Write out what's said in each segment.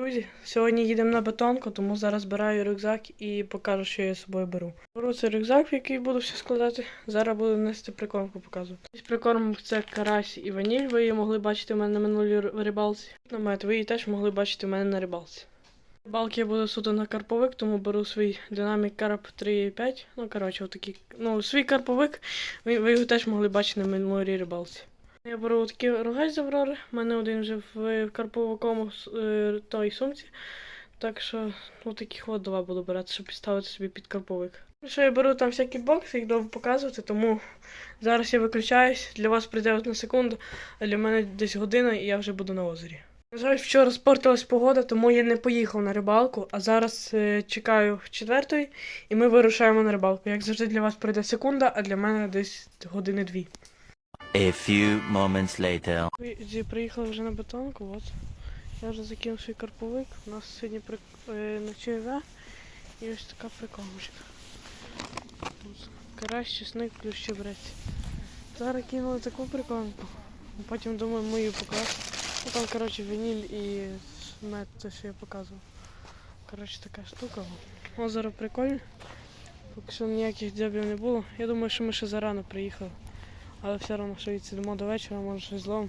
Друзі, сьогодні їдемо на бетонку, тому зараз збираю рюкзак і покажу, що я з собою беру. Беру цей рюкзак, в який буду все складати. Зараз буду нести прикормку показувати. Із прикормок це карась і ваніль. Ви її могли бачити в мене на минулій рибалці. Намет, ви її теж могли бачити в мене на рибалці. Рибалки я буду суто на карповик, тому беру свій динамік карп 3.5. Ну, коротше, отакий. Ну, свій карповик, ви, ви його теж могли бачити на минулій рибалці. Я беру такий рогач з Аврори. У мене один вже в карповикому е, той сумці. Так що ну, таких от два буду брати, щоб підставити собі під карповик. Що я беру там всякі бокси, їх довго показувати, тому зараз я виключаюсь. Для вас прийде одна секунда, а для мене десь година і я вже буду на озері. На жаль, вчора спортилась погода, тому я не поїхав на рибалку, а зараз е, чекаю в четвертої і ми вирушаємо на рибалку. Як завжди, для вас прийде секунда, а для мене десь години дві. A few moments later. Друзі, приїхали вже на бетонку, от. Я вже закинув свій карповик. У нас сьогодні при... е, ночує І ось така приколочка. Тут Карась, чесник плюс щебрець. Зараз кинули таку приколку. Потім думаю мою покласти. Ну там, коротше, ваніль і мед, те, що я показував. Коротше, така штука. Озеро прикольне. Поки що ніяких дзьобів не було. Я думаю, що ми ще зарано приїхали. Але все одно, що відсидимо до вечора, може щось зловимо.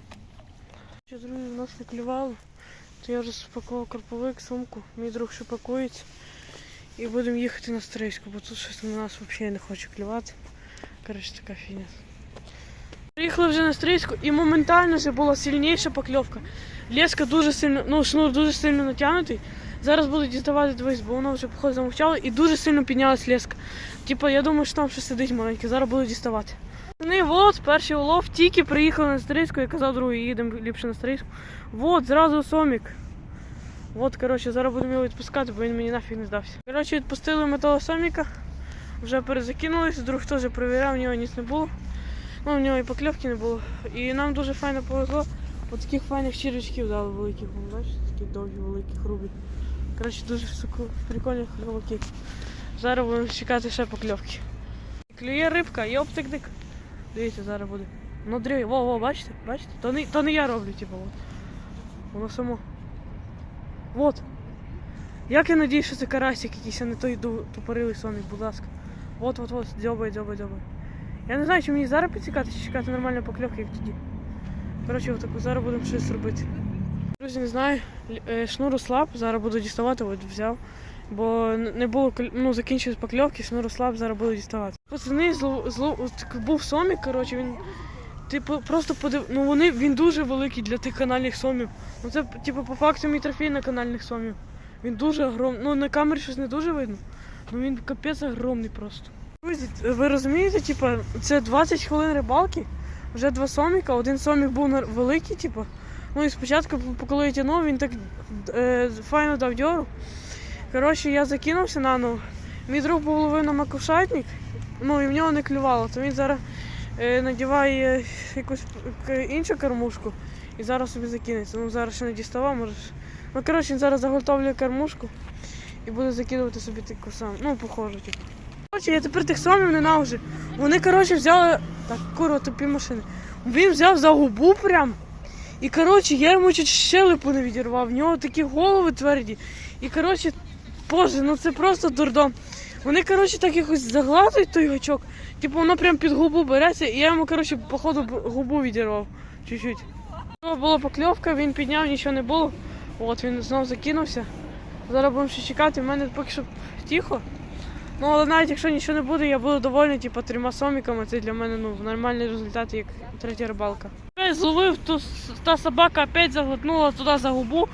Що, друзі, в нас не клювало, то я вже спакував карповик, сумку, мій друг ще пакується. І будемо їхати на стрийську, бо тут щось на нас взагалі не хоче клювати. Коротше, така фігня. Приїхали вже на стрийську і моментально вже була сильніша покльовка. Леска дуже сильно, ну шнур дуже сильно натягнутий. Зараз буду діставати дивись, бо воно вже походу замовчало і дуже сильно піднялась леска. Типа, я думаю, що там щось сидить маленьке, зараз буду діставати. Вони от, перший улов, тільки приїхали на Стрийську, я казав другий, їдемо ліпше на Стрийську. Вот, зразу сомік. От, коротше, зараз будемо його відпускати, бо він мені нафіг не здався. Коротше, відпустили металосоміка, вже перезакинулись, друг теж перевіряв, в нього ніч не було. Ну, в нього і покльовки не було. І нам дуже файно повезло. От таких файних червячків дали великих, бачите, такі довгі, великі, грубі. Коротше, дуже суку, прикольні хробаки. Зараз будемо чекати ще покльовки. Клює рибка і оптик-дик. Дивіться, зараз буде. Ну дрій, во, во, бачите? Бачите? То не, то не я роблю, типу, от. Воно само. Вот. Як я надію, що це карасик якийсь, а не той тупорилий соник, будь ласка. Вот, вот, вот, дзьобай, дзьобай, дзьобай. Я не знаю, чи мені зараз підсікати, чи чекати нормальної покльовки, як тоді. Коротше, отаку зараз будемо щось робити. Друзі, не знаю, е, шнур ослаб, зараз буду діставати, от взяв. Бо не було ну, закінчились покльовки, шнур ослаб, зараз буду діставати. Пацани, зло, був сомік, коротше, він. Типу, просто подив... Ну вони він дуже великий для тих канальних сомів. Ну це, типу, по факту мій трофей на канальних сомів. Він дуже огромний. Ну на камері щось не дуже видно. Ну він капець огромний просто. Друзі, ви розумієте, типу, це 20 хвилин рибалки, вже два соміка, один сомік був великий, типу. Ну і спочатку, по- коли я тягнув, він так е, файно дав дьору. Коротше, я закинувся на ногу. Мій друг був ловив на макушатник, ну і в нього не клювало, то він зараз е, надіває якусь іншу кормушку і зараз собі закинеться. Ну зараз ще не діставав, може. Ну коротше, він зараз заготовлює кормушку і буде закидувати собі таку саму. Ну, похожу, типу. Коротше, я тепер тих самих ненавижу. Вони, коротше, взяли. Так, курва, тупі машини. Він взяв за губу прям. І коротше, я йому чуть щелепу не відірвав. В нього такі голови тверді. І коротше, боже, ну це просто дурдом. Вони, коротше, так якось загладують той гачок. Типу воно прям під губу береться, і я йому, коротше, походу губу відірвав. Чуть-чуть. Ну, була покльовка, він підняв, нічого не було. От він знов закинувся. Зараз будемо ще чекати, в мене поки що тихо. Ну, але навіть якщо нічого не буде, я буду довольний, типу, трьома соміками. Це для мене ну, нормальний результат, як третя рибалка. Зловив, с- та собака опять заглотнула туди за губу.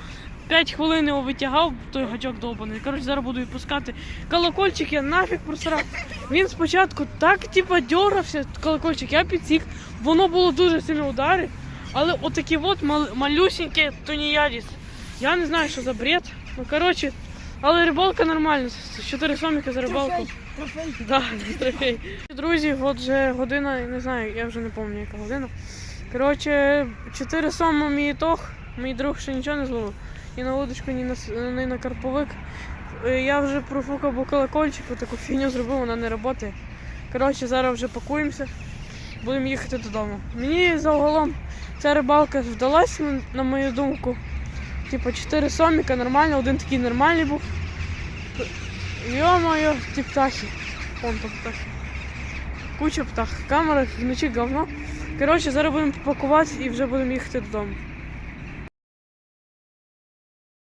П'ять хвилин його витягав, той гачок довбаний. Коротше, зараз буду відпускати. Колокольчик я нафіг просрав. Він спочатку так, типу, дьорався, колокольчик, я підсік. Воно було дуже сильно удари. Але отакі от мал, малюсінькі тоніядіс. Я не знаю, що за бред. Ну, коротше, але рибалка нормальна. Чотири соміки за рибалку. Да, трофей. Друзі, от вже година, не знаю, я вже не пам'ятаю, яка година. Коротше, чотири сома мій тох, мій друг ще нічого не зловив. Ні на удочку, ні на, ні на карповик. Е, Я вже профукав бо колокольчик, таку фігню зробив, вона не працює. Коротше, зараз вже пакуємося, будемо їхати додому. Мені загалом ця рибалка вдалася, на- мою думку. Типа чотири соміка, нормально, один такий нормальний був. Йо-моє, ті птахи. Вон там птахи. Куча птах. Камера вночі говно. Коротше, зараз будемо пакувати і вже будемо їхати додому.